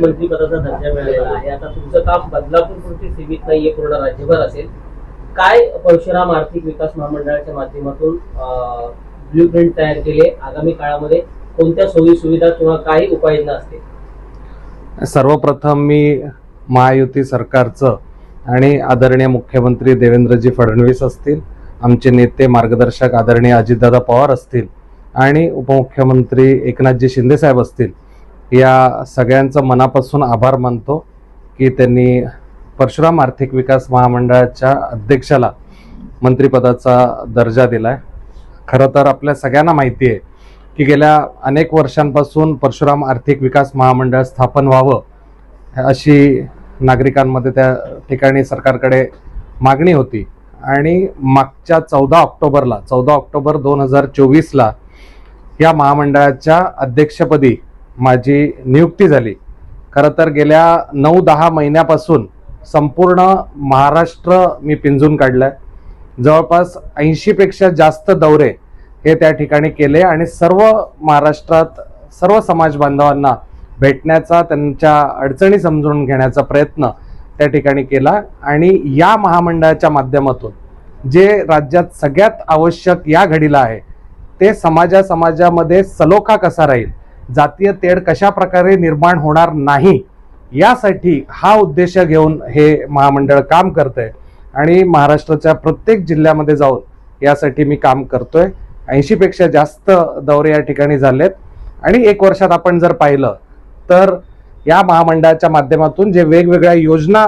मंत्रिपदाचा दर्जा मिळालेला आहे. आता तुमचं काम बदलापूर पुरती सीमित नाहीये पूर्ण राज्यभर असेल. काय परशुराम आर्थिक विकास महामंडळाच्या माध्यमातून ब्ल्यू प्रिंट तयार केले? आगामी काळामध्ये कोणत्या सोयी सुविधा किंवा काही उपाययोजना असतील? सर्वप्रथम मी महायुती सरकारचं आणि आदरणीय मुख्यमंत्री देवेंद्रजी फडणवीस असतील आमचे नेते मार्गदर्शक आदरणीय अजितदादा पवार असतील आणि उपमुख्यमंत्री एकनाथजी शिंदे साहेब असतील या सगळ्यांचं मनापासून आभार मानतो की त्यांनी परशुराम आर्थिक विकास महामंडळाच्या अध्यक्षाला मंत्रिपदाचा दर्जा दिला आहे खरं तर आपल्या सगळ्यांना माहिती आहे की गेल्या अनेक वर्षांपासून परशुराम आर्थिक विकास महामंडळ स्थापन व्हावं अशी नागरिकांमध्ये त्या ठिकाणी सरकारकडे मागणी होती. आणि मागच्या चौदा ऑक्टोबरला चौदा ऑक्टोबर दोन हजार चोवीसला या महामंडळाच्या अध्यक्षपदी माझी नियुक्ती झाली. खरं तर गेल्या नऊ दहा महिन्यापासून संपूर्ण महाराष्ट्र मी पिंजून काढलंय. जवळपास ऐंशीपेक्षा जास्त दौरे हे त्या ठिकाणी केले आणि सर्व महाराष्ट्रात सर्व समाज बांधवांना भेटण्याचा त्यांच्या अडचणी समजून घेण्याचा प्रयत्न त्या ठिकाणी केला आणि या महामंडळाच्या माध्यमातून जे राज्यात सगळ्यात आवश्यक या घडीला आहे ते समाजा समाजामध्ये सलोखा कसा राहील जातीय तेढ कशा प्रकारे निर्माण होणार नाही यासाठी हा उद्देश घेऊन हे महामंडळ काम करतंय. आणि महाराष्ट्राच्या प्रत्येक जिल्ह्यामध्ये जाऊन यासाठी मी काम करतोय. ऐंशीपेक्षा जास्त दौरे या ठिकाणी झालेत. आणि एक वर्षात आपण जर पाहिलं तर या महामंडळाच्या माध्यमातून जे वेगवेगळ्या योजना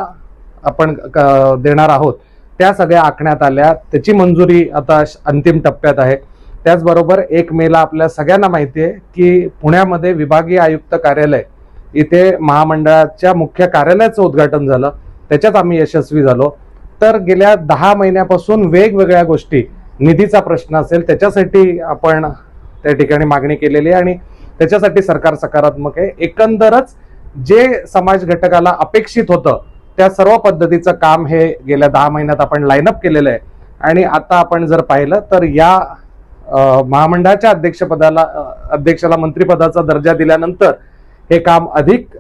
आपण क- देणार आहोत त्या सगळ्या आखण्यात आल्या. त्याची मंजुरी आता श- अंतिम टप्प्यात आहे. त्याचबरोबर एक मेला आपल्या सगळ्यांना माहिती आहे की पुण्यामध्ये विभागीय आयुक्त कार्यालय इथे महामंडळाच्या मुख्य कार्यालयाचं उद्घाटन झालं. त्याच्यात आम्ही यशस्वी झालो. तर गेल्या दहा महिन्यापासून वेगवेगळ्या गोष्टी निधीचा प्रश्न असेल त्याच्यासाठी आपण त्या ठिकाणी मागणी केलेली आहे आणि त्याच्यासाठी सरकार सकारात्मक आहे. एकंदरच जे समाज घटकाला अपेक्षित होतं त्या सर्व पद्धतीचं काम हे गेल्या दहा महिन्यात आपण लाईनअप केलेलं आहे. आणि आता आपण जर पाहिलं तर या महामंडळाच्या अध्यक्षपदाला अध्यक्षाला मंत्रिपदाचा दर्जा दिल्यानंतर हे काम अधिक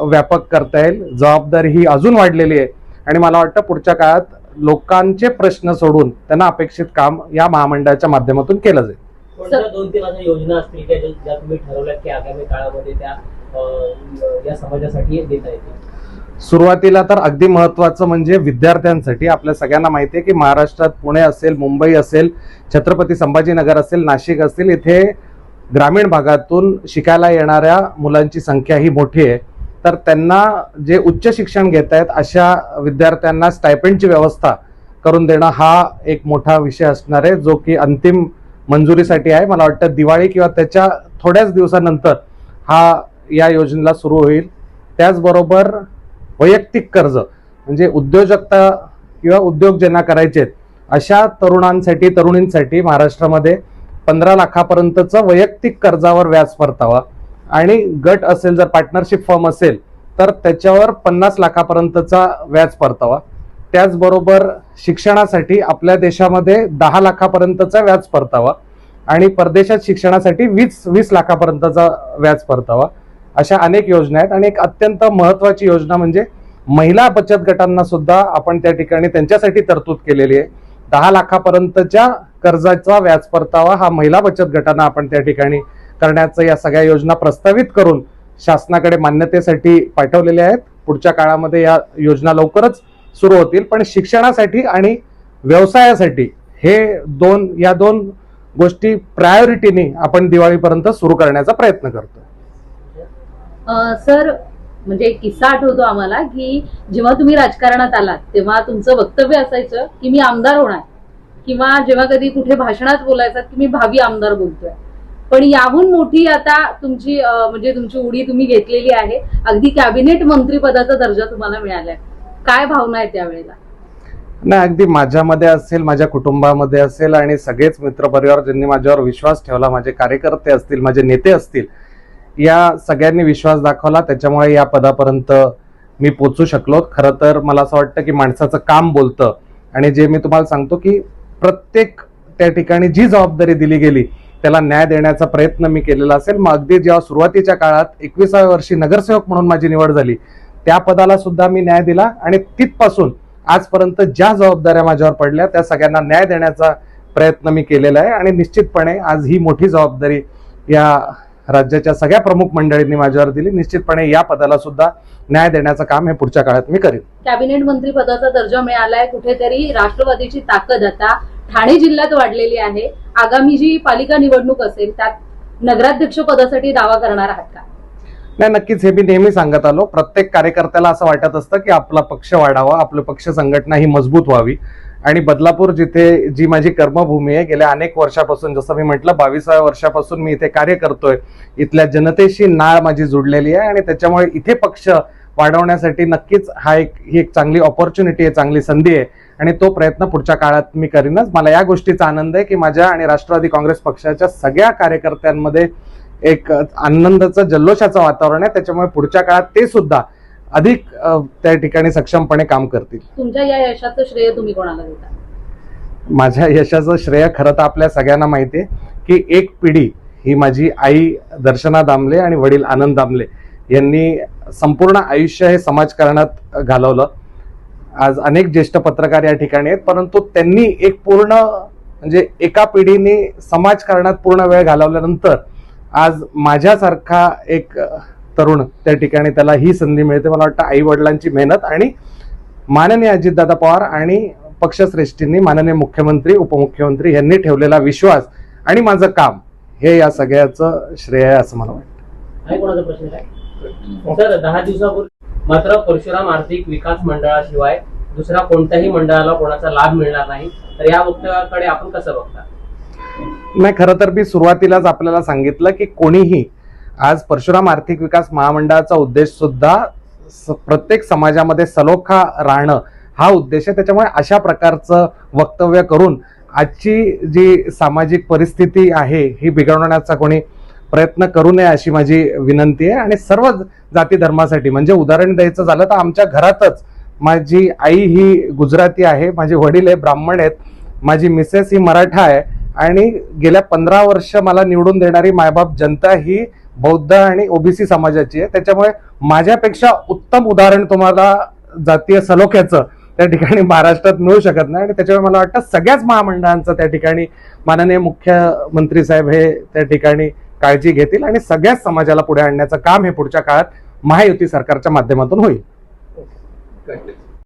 व्यापक करता येईल. जबाबदारी ही अजून वाढलेली आहे. आणि मला वाटतं पुढच्या काळात लोकांचे प्रश्न सोडून त्यांना अपेक्षित काम या महामंडळाच्या माध्यमातून केलं जाईल. दोन तीन अशा योजना असतील ज्या तुम्ही की आगामी काळामध्ये त्या या समाजासाठी देता येतील? सुरुवातीला तर अगदी महत्वाचं म्हणजे विद्यार्थ्यांसाठी आपल्या सगळ्यांना माहिती आहे की महाराष्ट्रात पुणे असेल मुंबई असेल छत्रपती संभाजीनगर असेल नाशिक असेल इथे ग्रामीण भागातून शिकायला येणाऱ्या मुलांची संख्या ही मोठी आहे. तर त्यांना जे उच्च शिक्षण घेत आहेत अशा विद्यार्थ्यांना स्टायपेंडची व्यवस्था करून देणं हा एक मोठा विषय असणार आहे जो की अंतिम मंजुरीसाठी आहे. मला वाटतं दिवाळी किंवा त्याच्या थोड्याच दिवसानंतर हा या योजनेला सुरू होईल. त्याचबरोबर वैयक्तिक कर्ज म्हणजे उद्योजकता किंवा उद्योग ज्यांना करायचे आहेत अशा तरुणांसाठी तरुणींसाठी महाराष्ट्रामध्ये पंधरा लाखापर्यंतचं वैयक्तिक कर्जावर व्याज परतावा. आणि गट असेल जर पार्टनरशिप फॉर्म असेल तर त्याच्यावर पन्नास लाखापर्यंतचा व्याज परतावा. त्याचबरोबर शिक्षणासाठी आपल्या देशामध्ये दहा लाखापर्यंतचा व्याज परतावा आणि परदेशात शिक्षणासाठी वीस वीस लाखापर्यंतचा व्याज परतावा. अशा अनेक योजना आहेत. आणि एक अत्यंत महत्वाची योजना म्हणजे महिला बचत गटांना सुद्धा आपण त्या ठिकाणी त्यांच्यासाठी तरतूद केलेली आहे. दहा लाखापर्यंतच्या कर्जाचा व्याज परतावा हा महिला बचत गटांना आपण त्या ठिकाणी करण्याचं या सगळ्या योजना प्रस्तावित करून शासनाकडे मान्यतेसाठी पाठवलेल्या आहेत. पुढच्या काळामध्ये या योजना लवकरच सुरू होतील. पण शिक्षणासाठी आणि व्यवसायासाठी हे दोन या दोन गोष्टी प्रायोरिटीने आपण दिवाळीपर्यंत सुरू करण्याचा प्रयत्न करतो सर म्हणजे एक किस्सा आठवतो आम्हाला की जेव्हा तुम्ही राजकारणात आलात तेव्हा तुमचं वक्तव्य असायचं की मी आमदार होणार. किंवा जेव्हा कधी कुठे भाषणात बोलायचं की मी भावी आमदार बोलतोय. पण याहून मोठी आता तुमची म्हणजे तुमची उडी तुम्ही घेतलेली आहे. अगदी कॅबिनेट मंत्रीपदाचा दर्जा तुम्हाला मिळालाय. काय भावना आहे त्यावेळेला? नाही अगदी माझ्यामध्ये असेल माझ्या कुटुंबामध्ये असेल आणि सगळेच मित्रपरिवार ज्यांनी माझ्यावर विश्वास ठेवला माझे कार्यकर्ते असतील माझे नेते असतील या सगळ्यांनी विश्वास दाखवला त्याच्यामुळे या पदापर्यंत मी पोचू शकलो. खरं तर मला असं वाटतं की माणसाचं काम बोलतं. आणि जे मी तुम्हाला सांगतो की प्रत्येक त्या ठिकाणी जी जबाबदारी दिली गेली त्याला न्याय देण्याचा प्रयत्न मी केलेला असेल. मग अगदी जेव्हा सुरुवातीच्या काळात एकविसाव्या वर्षी नगरसेवक म्हणून माझी निवड झाली त्या पदाला सुद्धा मी न्याय दिला आणि तिथपासून आजपर्यंत ज्या जबाबदाऱ्या माझ्यावर पडल्या त्या सगळ्यांना न्याय देण्याचा प्रयत्न मी केलेला आहे. आणि निश्चितपणे आज ही मोठी जबाबदारी या राज्याच्या सगळ्या प्रमुख मंडळींनी माझ्यावर दिली. निश्चितपणे या पदाला सुद्धा न्याय देण्याचं काम हे पुढच्या काळात मी करेन. कॅबिनेट मंत्री पदाचा दर्जा मिळालाय. कुठेतरी राष्ट्रवादीची ताकद आता ठाणे जिल्ह्यात वाढलेली आहे. आगामी जी पालिका निवडणूक असेल त्यात नगराध्यक्ष पदासाठी दावा करणार आहात का? नाही नक्कीच हे मी नेहमी सांगत आलो. प्रत्येक कार्यकर्त्याला असं वाटत असतं की आपला पक्ष वाढावा आपलं पक्ष संघटना ही मजबूत व्हावी. आणि बदलापूर जिथे जी माझी कर्मभूमी आहे गेल्या अनेक वर्षापासून जसं मी म्हटलं बावीसाव्या वर्षापासून मी इथे कार्य करतोय इथल्या जनतेशी नाळ माझी जुडलेली आहे आणि त्याच्यामुळे इथे पक्ष वाढवण्यासाठी नक्कीच हा एक ही एक चांगली ऑपॉर्च्युनिटी आहे चांगली संधी आहे. आणि तो प्रयत्न पुढच्या काळात मी करीनच. मला या गोष्टीचा आनंद आहे की माझ्या आणि राष्ट्रवादी काँग्रेस पक्षाच्या सगळ्या कार्यकर्त्यांमध्ये एक आनंदाचं जल्लोषाचं वातावरण आहे. त्याच्यामुळे पुढच्या काळात ते सुद्धा अधिक त्या ठिकाणी सक्षमपणे काम करतील. तुमच्या या यशाचं श्रेय तुम्ही कोणाला देता? माझ्या यशाचं श्रेय खरं तर आपल्या सगळ्यांना माहिती आहे की एक पिढी ही माझी आई दर्शना दामले आणि वडील आनंद दामले यांनी संपूर्ण आयुष्य हे समाजकारणात घालवलं. आज अनेक ज्येष्ठ पत्रकार या ठिकाणी आहेत परंतु त्यांनी एक पूर्ण म्हणजे एका पिढीने समाजकारणात पूर्ण वेळ घालवल्यानंतर आज माझ्यासारखा एक तरुण त्या ठिकाणी त्याला ही संधी मिळते. मला वाटतं आई वडिलांची मेहनत आणि माननीय अजितदादा पवार आणि पक्षश्रेष्ठींनी माननीय मुख्यमंत्री उपमुख्यमंत्री यांनी ठेवलेला विश्वास आणि माझं काम हे या सगळ्याचं श्रेय आहे असं मला वाटतं. दहा दिवसापूर्वी मात्र परशुराम आर्थिक विकास मंडळाशिवाय दुसऱ्या कोणत्याही मंडळाला कोणाचा लाभ मिळणार नाही. तर या वक्तव्याकडे आपण कसं बघता? नाही खरं तर मी सुरुवातीलाच आपल्याला सांगितलं की कोणीही आज परशुराम आर्थिक विकास महामंडळाचा उद्देश सुद्धा स- प्रत्येक समाजामध्ये सलोखा राहणं हा उद्देश आहे. त्याच्यामुळे अशा प्रकारचं वक्तव्य करून आजची जी सामाजिक परिस्थिती आहे ही बिघडवण्याचा कोणी प्रयत्न करू नये अशी माझी विनंती आहे. आणि सर्व जाती धर्मासाठी म्हणजे उदाहरण द्यायचं झालं तर आमच्या घरातच माझी आई ही गुजराती आहे माझे वडील हे ब्राह्मण आहेत माझी मिसेस ही मराठा आहे आणि गेल्या पंधरा वर्ष मला निवडून देणारी मायबाप जनता ही बौद्ध आणि ओबीसी समाजाची आहे. त्याच्यामुळे माझ्यापेक्षा उत्तम उदाहरण तुम्हाला जातीय सलोख्याचं त्या ठिकाणी महाराष्ट्रात मिळू शकत नाही. आणि त्याच्यामुळे मला वाटतं सगळ्याच महामंडळांचं त्या ठिकाणी माननीय मुख्यमंत्री साहेब हे त्या ठिकाणी काळजी घेतील आणि सगळ्याच समाजाला पुढे आणण्याचं काम हे पुढच्या काळात महायुती सरकारच्या माध्यमातून होईल.